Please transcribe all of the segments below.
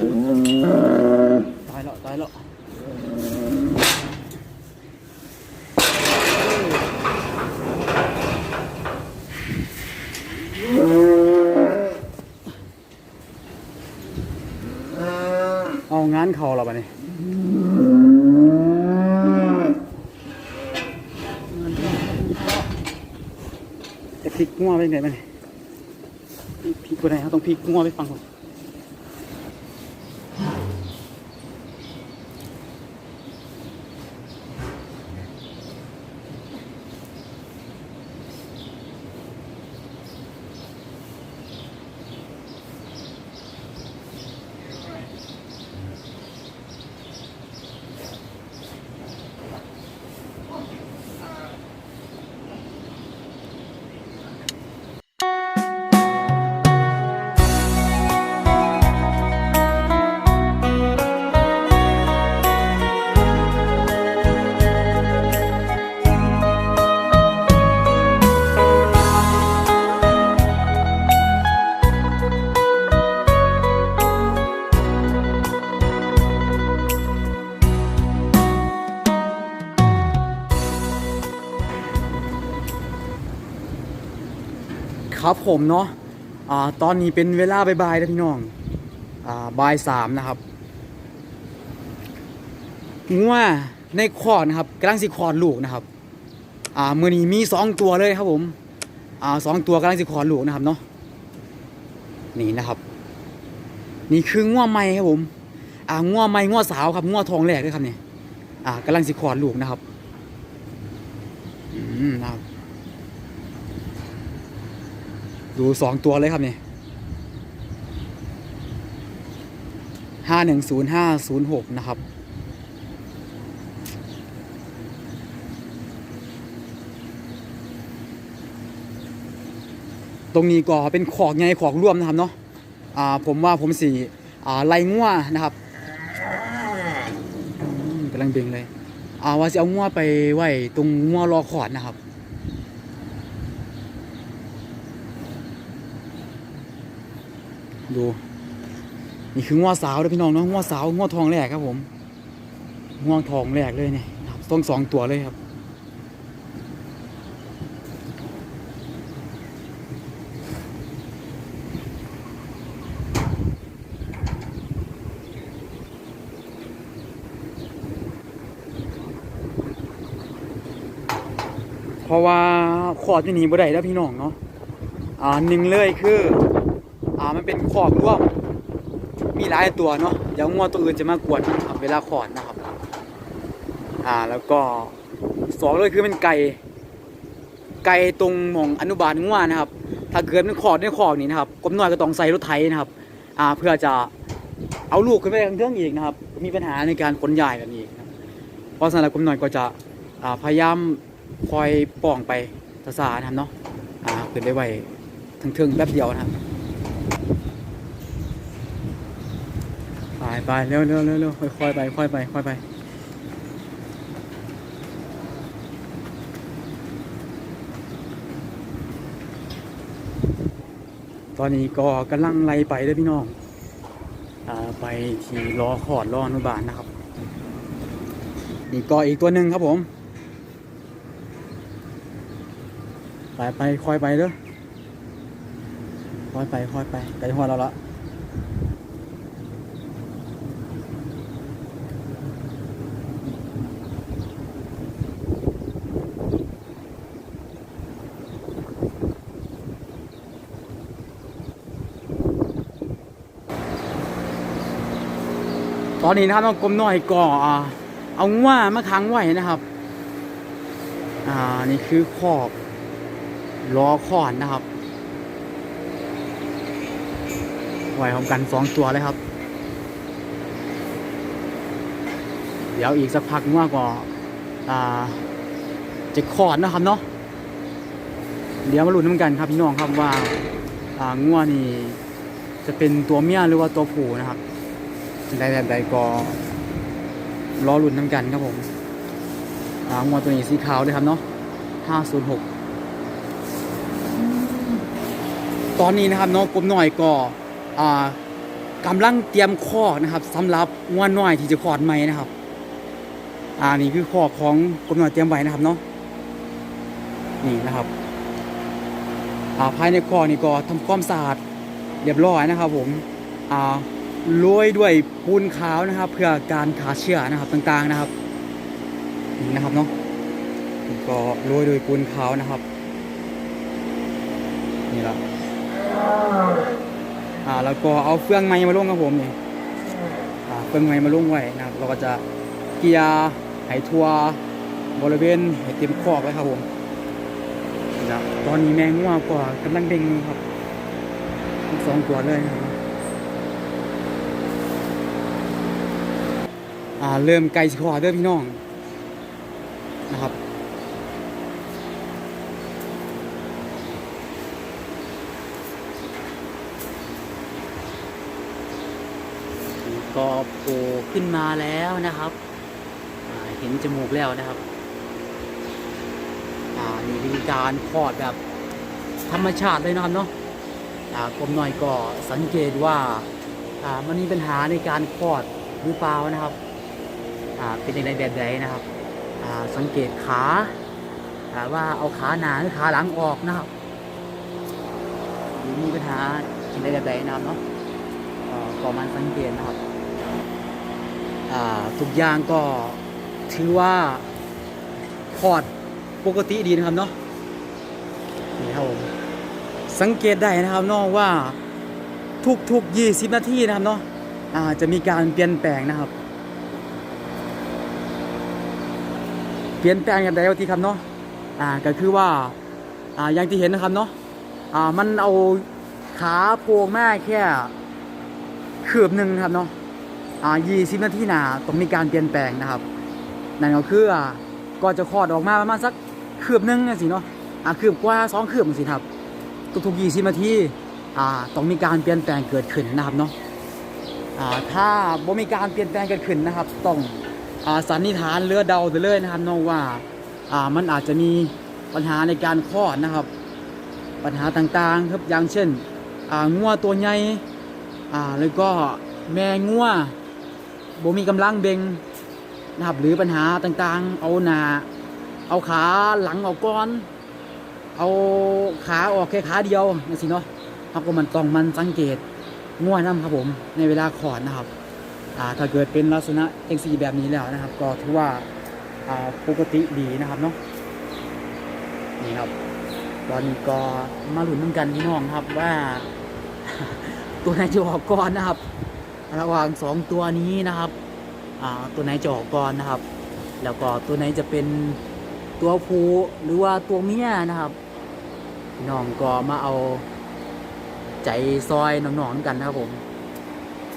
อุ๊ยตายแล้วตายแล้วเอางานเขาแล้วปนี่จะพลิกงัวไปไหนมาเนี่พลิกไปไหนเขาต้องพลิกงัวไปฟังก่อน ครับผมเนาะอ่าตอนนี้เป็นเวลาบ่ายๆแล้วพี่น้องอ่าบ่ายสามนะครับงัวในคอดนะครับกำลังสิคอดลูกนะครับอ่ามือนี้มีสองตัวเลยครับผมอ่าสองตัวกำลังสิคอดลูกนะครับเนาะนี่นะครับนี่คืองัวใหม่ครับผม อ่างัวใหม่งัวสาวครับงัวทองแรกเลยครับเนี่ยอ่ากำลังสิคอดลูกนะครับ อืมนะครับ ดูสองตัวเลยครับนี่ห้าหนึ่งศูนย์ห้าศูนย์หกนะครับตรงนี้ก็เป็นขอกไงขอกร่วมนะครับเนาะอ่าผมว่าผมสีอ่าไล่งัวนะครับกำลังเบ่งเลยอ่าว่าจะเอางัวไปไว้ตรงงัวรอขอดนะครับ ดู นี่คืองัวสาวเลยพี่น้องเนาะงัวสาวงัวทองแรกครับผมงัวทองแรกเลยเนี่ยครับต้องสองตัวเลยครับเพราะว่าขอดอยู่นี่บ่ได้แล้วพี่น้องเนาะ อ่าหนึ่งเลยคือ อ่ามันเป็นขอบร่วมมีหลายตัวเนาะเดี๋ยวงัวตัวอื่นจะมากวนนะครับเวลาขอดนะครับ อ่าแล้วก็สองเลยคือเป็นไก่ไก่ตรงหมองอนุบาลงัวนะครับ ถ้าเกิดมันขอดในขอกนี่นะครับกบน้อยก็ต้องใส่รถไถนะครับอ่าเพื่อจะเอาลูกขึ้นไปทางเรื่องอีกนะครับ มีปัญหาในการขนย้ายแบบนี้เพราะฉะนั้นกบน้อยก็จะอ่าพยายามคอยป้องไปซาๆนะครับเนาะอ่าขึ้นไปไวถึงๆแป๊บเดียวนะครับ ไปเร็วเร็วเร็วเร็วค่อยค่อยไปค่อยไปค่อยไปตอนนี้ก็กำลังไล่ไปเด้วยพี่น้องอไปที่รอขอดรออนุบาลนะครับนี่ก็อีกตัวหนึ่งครับผม ไปไปค่อยไปเด้อค่อยไปค่อยไปไกลหัวเราละ อนนี้นะครับน้องกลมน้อยก่ออ่าเอาง่ามาค้างไว้นะครับอ่านี่คือขอบล้อขอนนะครับไว้พร้อมกันสองตัวเลยครับ เดี๋ยวอีกสักพักว่าก็อ่าจะขอดนะครับเนาะเดี๋ยวมาลุ้นน้ำกันครับพี่น้องครับว่าอ่างัวนี่จะเป็นตัวเมียหรือว่าตัวผู้นะครับ ใดแบบใดก็รอลุ้นน้ำกันครับผมอ่างวตัวนี้สีขาวเลยครับเนาะ506ตอนนี้นะครับเนาะกลมหน่อยก็อ่ากำลังเตรียมคอนะครับสำหรับงวน้อยที่จะคลอดใหม่นะครับอ่านี่คือคอของกบน้อยเตรียมไว้นะครับเนาะนี่นะครับอ่าภายในคอนี่ก็ทำความสะอาดเรียบร้อยนะครับผมอ่า โรยด้วยปูนขาวนะครับ เพื่อการขาเชื้อนะครับต่างๆนะครับนี่นะครับเนาะก็โรยด้วยปูนขาวนะครับนี่ละอ่าแล้วก็เอาเฟืองไม้มาลงครับผมนี่อ่าเฟืองไม้มาลงไว้นะครับ เราก็จะเกียร์ไหทัวบริเวณให้เต็มคอกเลยครับผมนะตอนนี้แมงง่วงก็กำลังเด้งครับสองตัวเลยนะครับ อ่าเริ่มไกลสิคอเด้อพี่น้องนะครับก็โผล่ขึ้นมาแล้วนะครับเห็นจมูกแล้วนะครับนี่วิธีการคลอดแบบธรรมชาติเลยนะครับเนาะกลมหน่อยก็สังเกตว่ามันมีปัญหาในการคลอดหรือเปล่านะครับ เป็นอย่างไรแบบใดนะครับสังเกตขาว่าเอาขาหนาหรือขาหลังออกนะครับหรือมีปัญหาอย่างไรแบบใดนะครับเนาะเอ่อก็มันสังเกตนะครับทุกอย่างก็ถือว่าคอดปกติดีนะครับเนาะนี่ครับผมสังเกตได้นะครับนาะว่าทุกๆ20 นาทีนะครับเนาะอาจะมีการเปลี่ยนแปลงนะครับ เปลี่ยนแปลงอย่างไรวะที่ครับเนาะอ่าก็คือว่าอ่าอย่างที่เห็นนะครับเนาะอ่ามันเอาขาโผล่มาแค่คืบหนึ่งนะครับเนาะอ่า20นาทีหนาต้องมีการเปลี่ยนแปลงนะครับนั่นก็คืออ่าก็จะคลอดออกมาประมาณสักคืบหนึ่งสิเนาะอ่าคืบกว่าสองคืบสิครับทุกๆ20นาทีอ่าต้องมีการเปลี่ยนแปลงเกิดขึ้นนะครับเนาะอ่าถ้าบ่มีการเปลี่ยนแปลงเกิดขึ้นนะครับต้อง สันนิษฐานเรือเดาไปเลยนะครับเนาะว่าอ่ามันอาจจะมีปัญหาในการคลอดนะครับ ปัญหาต่างๆครับอย่างเช่นอ่างัวตัวใหญ่อ่าแล้วก็แม่งัวบ่มีกำลังเบ่งนะครับหรือปัญหาต่างๆ เอาหนาเอาขาหลังออกก่อน เอาขาออกแค่ขาเดียวนี่สิเนาะครับก็มันต้องมันสังเกตง่วน้ำครับผมในเวลาขอดนะครับ ถ้าเกิดเป็นลักษณะเอ็งซีแบบนี้แล้วนะครับ ก็ถือว่าปกติดีนะครับเนาะนี่ครับตอนนี้ก็มาหลุนน้ำกันพี่น้องครับว่าตัวไหนจะออกก่อนนะครับ ระหว่างสองตัวนี้นะครับตัวไหนจะออกก่อนนะครับ แล้วก็ตัวไหนจะเป็นตัวผู้หรือว่าตัวเมียนะครับน้องก็มาเอาใจซอยน้องๆกันนะครับผม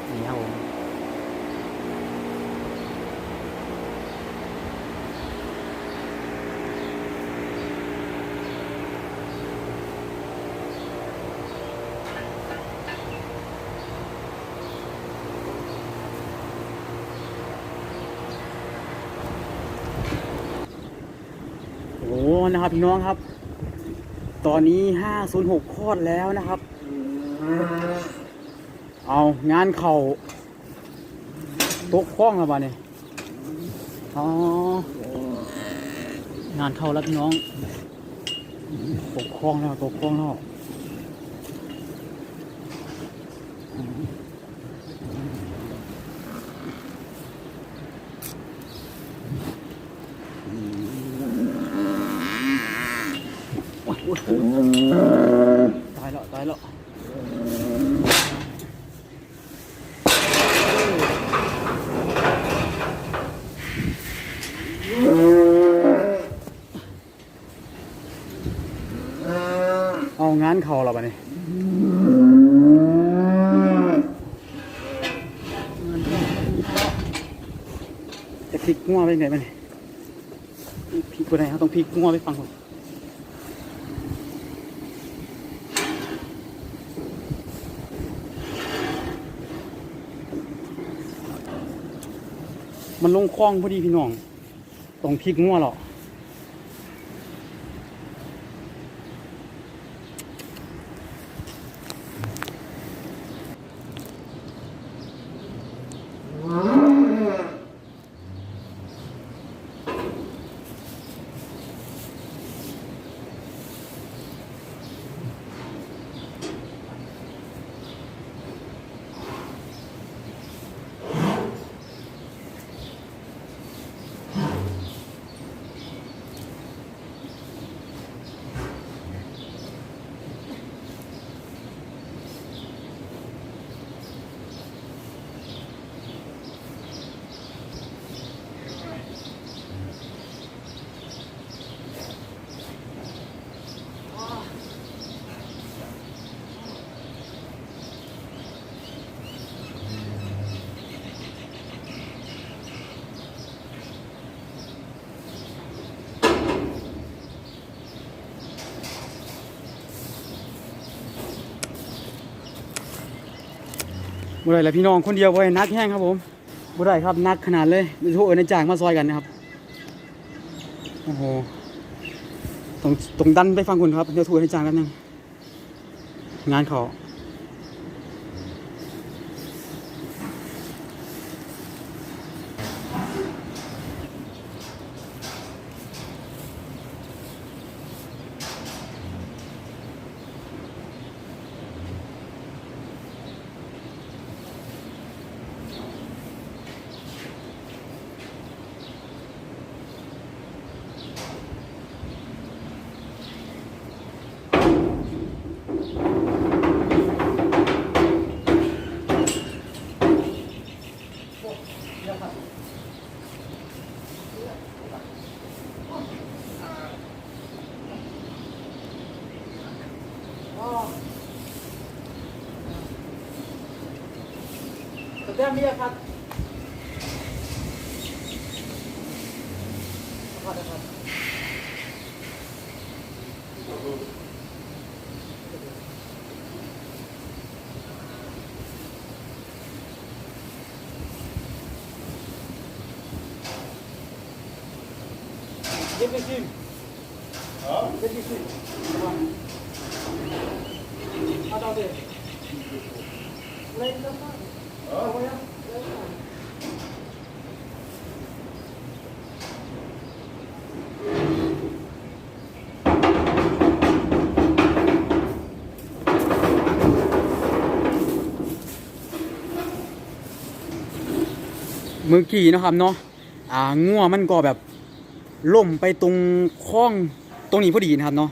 นี่ครับผม โอ้ นะครับ พี่น้องครับ ตอนนี้ห้าศูนย์หกคลอดแล้วนะครับ เอางานเข่าตกคล้องแล้วบ้าเนี่ยอ๋องานเข้าแล้วพี่น้องตกคล้องแล้วตกคล้องแล้วโอ้ยโอ้ยโอ้ยตายแล้วตายแล้ว เอางานเขาแล้วบ้าเนี่จะพลิกงัวไปไหนบ้าเนี่พลิกไปไหนเขาต้องพลิกงัวไปฟังก่อนมันลงคลองพอดีพี่น้อง ตรงพริกงัวหรอ บ่ได้แล้วพี่น้องคนเดียวบ่ได้นักแห้งครับผมบ่ได้ครับนักขนาดเลยเดี๋ยวโทรเอิ้นในจ้างมาซอยกันนะครับโอ้โหตรงตรงดันไปฟังคุณครับเดี๋ยวโทรเอิ้นในจ้างกันนึงงานเขา แต้มเบี้ยครับเย็นไปชิมเย็นไปชิมเอาต่อดิเล่นแล้วก็เอาไปยัง เมื่อกี้นะครับเนาะอ่างัวมันก็แบบล่มไปตรงคลองตรงนี้พอดีนะครับเนาะ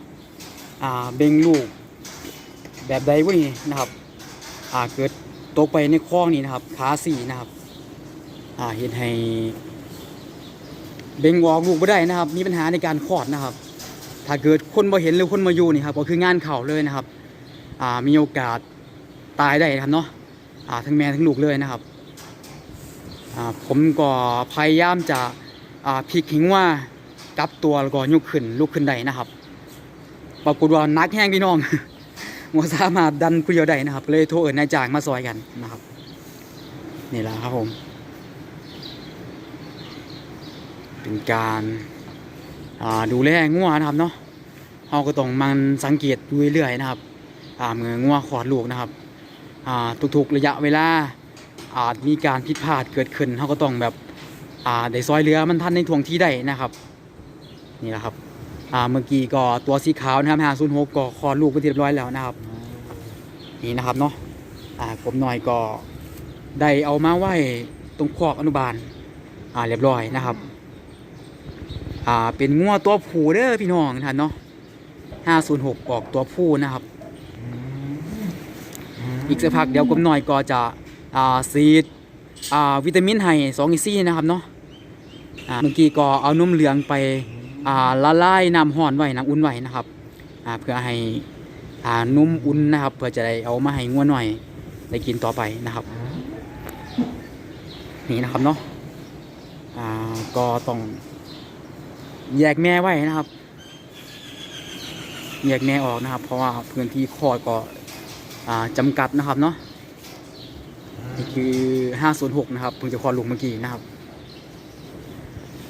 อ่าเบ่งลูก แบบใดพวกนี้นะครับอ่าเกิดตกไปในคลองนี้นะครับขาสี่นะครับอ่าเห็นให้เบ่งออกลูกไม่ได้นะครับ มีปัญหาในการคลอดนะครับ ถ้าเกิดคนมาเห็นหรือคนมาอยู่นี่ครับก็คืองานเข่าเลยนะครับอ่ามีโอกาสตายได้นะครับเนาะอ่าทั้งแม่ทั้งลูกเลยนะครับ ผมก็พยายามจะพลิกหิงว่ากับตัวแล้วก็ยกขึ้นลุกขึ้นได้นะครับปรากฏว่านักแห้งพี่น้องมัสามารถดันผู้เดียวได้นะครับ เลยโทรเอิญนายจ้างมาซอยกันนะครับนี่แหละครับผม เป็นการดูแลงัวนะครับเนาะเราก็ต้องมันสังเกตดูเรื่อยๆนะครับอ่าเมื่องัวขอดลูกนะครับทุกๆระยะเวลา อาจมีการผิดพลาดเกิดขึ้นเขาก็ต้องแบบอ่าได้ซอยเรือมันทันในทวงที่ได้นะครับนี่แหละครับอ่าเมื่อกี้ก็ตัวสีขาวนะครับหาศูนย์หกก็คลอดลูกไปนที่เรียบร้อยแล้วนะครับ นี่นะครับเนาะอ่าผมหน่อยก็ได้เอามาไว้ตรงคอกอนุบาลอ่าเรียบร้อยนะครับอ่าเป็นงัวตัวผู้เด้อพี่น้องท่านเนาะห้าศูนย์หกออกตัวผู้นะครับ อีกสักพักเดี๋ยวผมหน่อยก็จะ อ่าซีดอ่าวิตามินให้สองอีซี่นะครับเนาะอ่าเมื่อกี้ก็เอานุ่มเหลืองไปอ่าละลายน้ำห้อนไว้น้ำอุ่นไว้นะครับอ่าเพื่อให้อ่านุ่มอุ่นนะครับ เพื่อจะได้เอามาให้งัวหน่อยได้กินต่อไปนะครับ นี่นะครับเนาะอ่าก็ต้องแยกแม่ไว้นะครับ แยกแม่ออกนะครับ เพราะว่าพื้นที่คอดก็อ่าจำกัดนะครับเนาะ นี่คือ 506 นะครับเพิ่งจะคลอดลูกเมื่อกี้นะครับ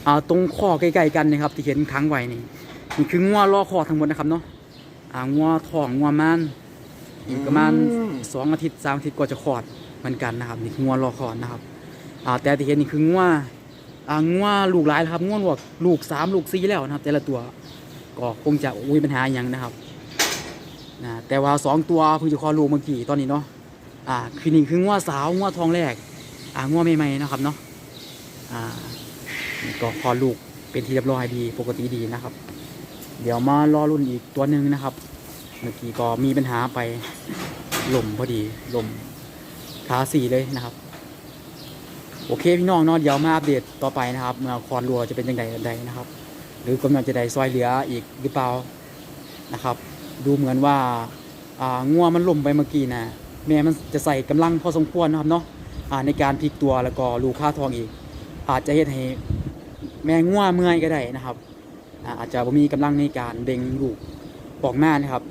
อ่าตรงข้อใกล้ๆกันนะครับ ที่เห็นค้างไว้นี่นี่คืองัวล้อคอทั้งหมดนะครับเนาะอ่างัวทองงัวมันอีกประมาณสองอาทิตย์สามอาทิตย์ก็จะคลอดเหมือนกันนะครับ นี่คืองัวล้อคอนะครับอ่าแต่ที่เห็นนี่คืองัวอ่างัวลูกหลายแล้วครับงัวลูกลูกสามลูกสี่แล้วนะครับ แต่ละตัวก็คงจะอุ้ยปัญหาอย่างนะครับนะแต่ว่าสองตัวเพิ่งจะคลอดลูกเมื่อกี้ตอนนี้เนาะ อ่าคือนี่คืองัวสาวงัวทองแรกอ่างัวใหม่ๆนะครับเนาะอ่าก็คลอดลูกเป็นที่เรียบร้อยดีปกติดีนะครับ เดี๋ยวมารอรุ่นอีกตัวหนึ่งนะครับ เมื่อกี้ก็มีปัญหาไปล่มพอดีล่มขาสี่เลยนะครับ โอเคพี่น้องเนาะเดี๋ยวมาอัปเดตต่อไปนะครับเมื่อคลอดรัวจะเป็นยังไงใดนะครับ หรือกำลังจะได้ซอยเหลืออีกหรือเปล่านะครับ ดูเหมือนว่าอ่างัวมันล่มไปเมื่อกี้นะ แม่มันจะใส่กำลังพอสมควรนะครับเนาะในการพลิกตัวแล้วก็ลูกค่าทองอีก อาจจะเฮ็ดให้แม่งัวเมื่อยก็ได้นะครับ อาจจะบ่มีกำลังในการเด้งลูกออกมานะครับ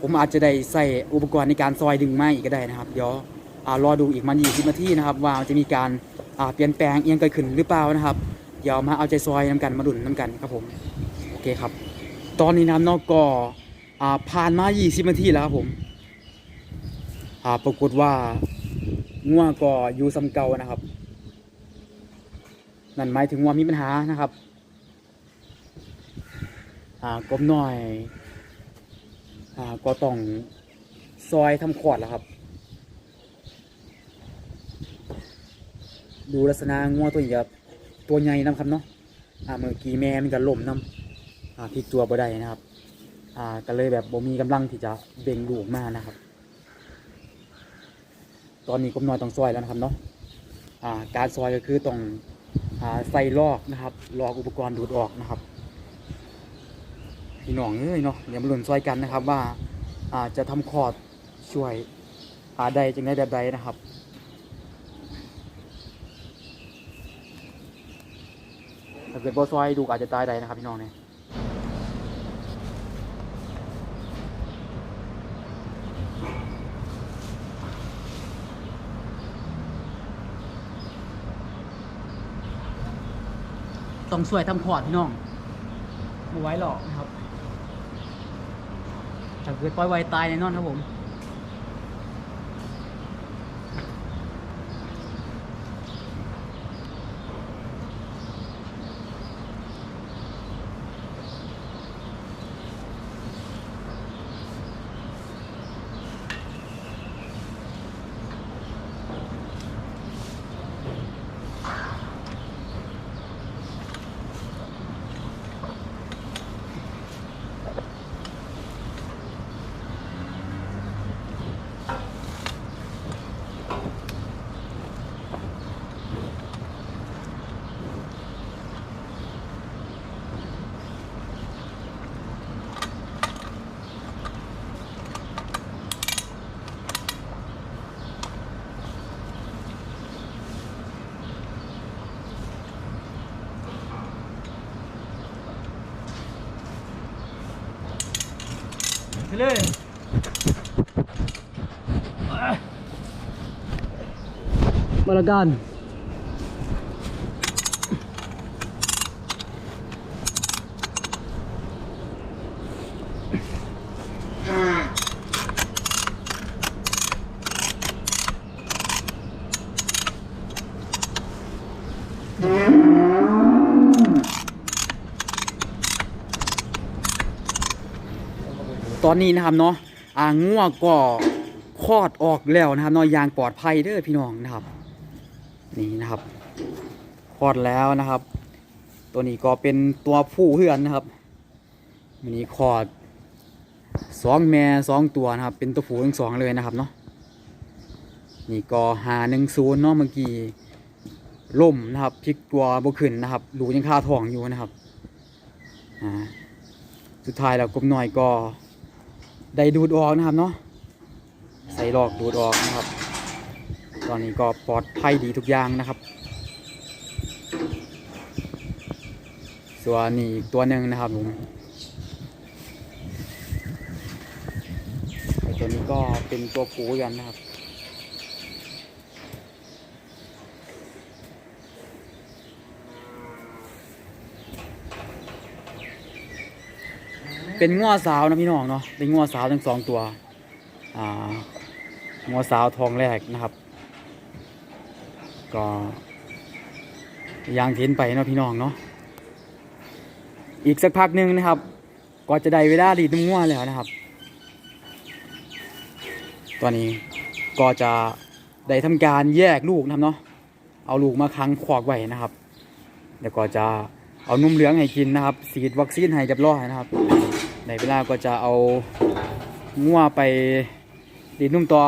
ผมอาจจะได้ใส่อุปกรณ์ในการซอยดึงไม้อีกก็ได้นะครับเดี๋ยวอ่อ่ารอดูอีกมัน20นาทีนะครับ ว่าจะมีการเปลี่ยนแปลงเอียงเกิดขึ้นหรือเปล่านะครับเดี๋ยวมาเอาใจซอยน้ำกันมาดุนน้ำกันครับผมโอเคครับ ตอนนี้น้ำนอกก็อ่าผ่านมา 20นาทีแล้วครับผม อ่าปรากฏว่าง่วก็อยู่ซ้ำเก่านะครับ นั่นหมายถึงว่ามีปัญหานะครับอ่ากบหน่อยอ่าก็ต้องซอยทำขวดแล้วครับ ดูลักษณะงัวตัวนี้ครับตัวใหญ่น้ำครับเนาะอ่าเมื่อกี้แม่มันก็ล่มน้ำอ่าพลิกตัวบ่ได้นะครับ อ่าก็เลยแบบบ่มีกำลังที่จะเบ่งลูกมานะครับ ตอนนี้กบน้อยต้องซอยแล้วนะครับเนาะอ่าการซอยก็คือต้องอใส่ลอกนะครับลอกอุปกรณ์ดูดออกนะครับพี่น้องเอ้ยเนาะเดี๋ยวมาลุ้นซอยกันนะครับว่าอาจะทำคอร์ดช่วยอาใดจึงได้แบบใดนะครับถ้าเกิดบ่ซอยดูอาจจะตายใดนะครับพี่น้องเนี่ย ต้องสวยทำขอดพี่น้องบ่ไว้หรอกนะครับถ้าเกิดปล่อยไว้ตายแน่นอนครับผม ไปเลยมาละกันต อนนี้นะครับเนาะอ่างัวก็คลอดออกแล้วนะครับเนาะอยางปลอดภัยเด้อพี่น้องนะครับ นี่นะครับคลอดแล้วนะครับ ตัวนี้ก็เป็นตัวผู้เพื่อนนะครับวันนี้คลอดสองแม่สองตัวนะครับ เป็นตัวผู้ทั้งสองเลยนะครับเนาะนี่ก็หาหนึ่งศูนย์เนาะเมื่อกี้ล่มนะครับพลิกตัวบกขึ้นนะครับดูยังคาท้องอยู่นะครับอ่าสุดท้ายแล้วกบหน่อยก็ ได้ดูดออกนะครับเนาะใส่หลอกดูดออกนะครับ ตอนนี้ก็ปลอดภัยดีทุกอย่างนะครับ ส่วนนี้อีกตัวหนึ่งนะครับผมตัวนี้ก็เป็นตัวผูกันนะครับ เป็นง้อสาวนะพี่น้องเนาะเป็นง้อสาวทั้งสองตัวอ่าง้อสาวทองแรกนะครับ ก็อยางเห็นไปเนาะพี่น้องเนาะอีกสักพักหนึ่งนะครับ ก็จะได้เวลาดีดง้อแล้วนะครับ ตอนนี้ก็จะได้ทำการแยกลูกนะครับเนาะเอาลูกมาค้างขวากไว้นะครับเดี๋ยวก็จะเอานุ่มเหลืองให้กินนะครับฉีดวัคซีนให้เรียบร้อยนะครับ ในเวลาก็จะเอางัวไปดีดนุ่มต่อ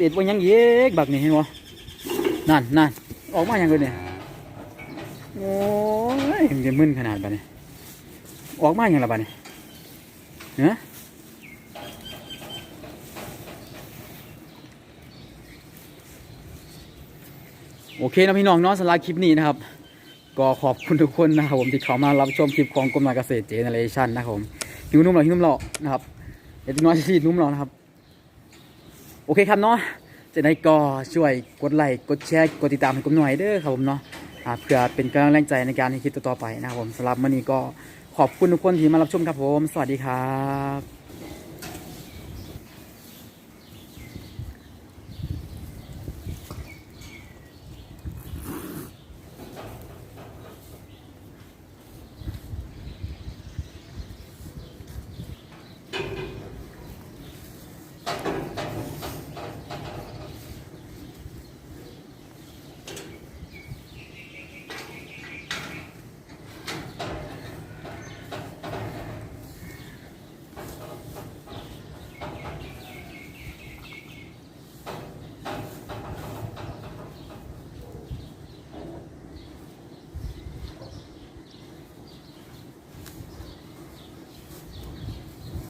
ดีดว่ายังเยกบักนี่เห็นบ่นั่นนั่นออกมาอย่างเลยเนี่ยโอ้ยมันจะมึนขนาดบัดนี้ออกมาอย่างละบัดนี้เนะโอเคนะพี่น้องเนาะสำหรับคลิปนี้นะครับ ก็ขอบคุณทุกคนนะครับผมที่เข้ามารับชมคลิปของกรมการเกษตรเจเนเรชันนะครับผม หิวนุ่มหล่อหิวนุ่มหล่อนะครับเดี๋ยวน้อยจะซีดนุ่มหล่อนะครับ โอเคครับเนาะจะได้ก็ช่วยกดไลค์กดแชร์กดติดตามให้ผมหน่อยเด้อครับผมเนาะเพื่อเป็นกำลังแรงใจในการที่คิดต่อไปนะครับผมสำหรับวันนี้ก็ขอบคุณทุกคนที่มารับชมครับผม สวัสดีครับ